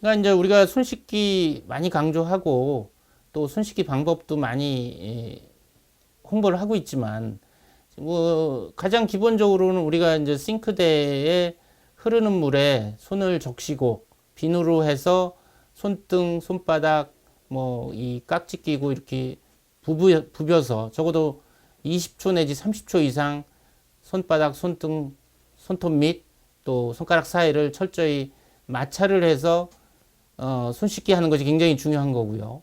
그러니까 이제 우리가 손 씻기 많이 강조하고 또손 씻기 방법도 많이 예, 홍보를 하고 있지만 뭐 가장 기본적으로는 우리가 이제 싱크대에 흐르는 물에 손을 적시고 비누로 해서 손등, 손바닥 뭐 이 깍지 끼고 이렇게 부부, 부벼서 적어도 20초 내지 30초 이상 손바닥, 손등, 손톱 밑또 손가락 사이를 철저히 마찰을 해서 어, 손 씻기 하는 것이 굉장히 중요한 거고요.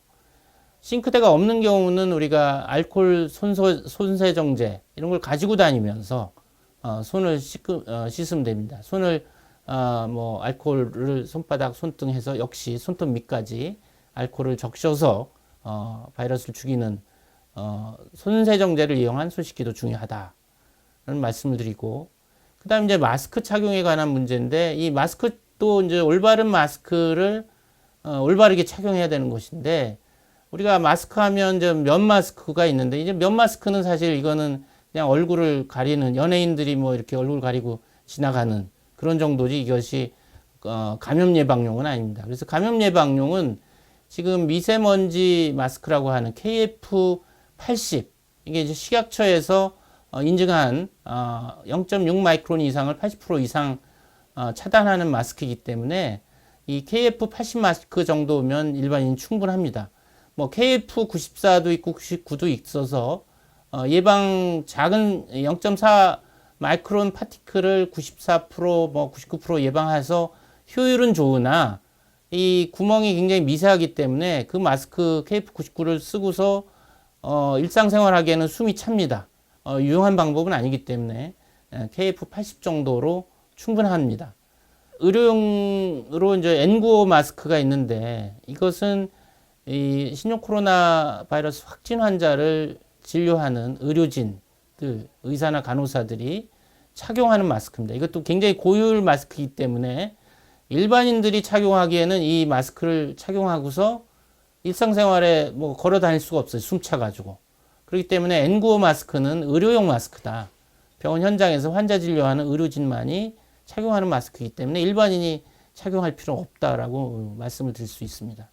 싱크대가 없는 경우는 우리가 알코올 손소, 손세정제 이런 걸 가지고 다니면서 어, 손을 씻고, 어, 씻으면 됩니다. 손을 어, 뭐 알코올을 손바닥, 손등 해서 역시 손톱 밑까지 알코올을 적셔서 어, 바이러스를 죽이는 어, 손세정제를 이용한 손 씻기도 중요하다는 말씀을 드리고 그다음 이제 마스크 착용에 관한 문제인데 이 마스크도 이제 올바른 마스크를 어, 올바르게 착용해야 되는 것인데 우리가 마스크 하면 면 마스크가 있는데 이제 면 마스크는 사실 이거는 그냥 얼굴을 가리는 연예인들이 뭐 이렇게 얼굴 가리고 지나가는 그런 정도지 이것이 어, 감염 예방용은 아닙니다. 그래서 감염 예방용은 지금 미세먼지 마스크라고 하는 KF80 이게 이제 식약처에서 어, 인증한 어, 0.6 마이크론 이상을 80% 이상 어, 차단하는 마스크이기 때문에 이 KF80 마스크 정도면 일반인 충분합니다. 뭐 KF94도 있고 99도 있어서 어, 예방 작은 0.4 마이크론 파티클을 94%뭐 99% 예방해서 효율은 좋으나 이 구멍이 굉장히 미세하기 때문에 그 마스크 KF99를 쓰고서 어, 일상생활 하기에는 숨이 찹니다. 어, 유용한 방법은 아니기 때문에 KF80 정도로 충분합니다. 의료용으로 이제 N95 마스크가 있는데 이것은 이 신종 코로나 바이러스 확진 환자를 진료하는 의료진들, 의사나 간호사들이 착용하는 마스크입니다. 이것도 굉장히 고효율 마스크이기 때문에 일반인들이 착용하기에는 이 마스크를 착용하고서 일상생활에 뭐 걸어 다닐 수가 없어요. 숨 차가지고. 그렇기 때문에 N95 마스크는 의료용 마스크다. 병원 현장에서 환자 진료하는 의료진만이 착용하는 마스크이기 때문에 일반인이 착용할 필요 없다라고 말씀을 드릴 수 있습니다.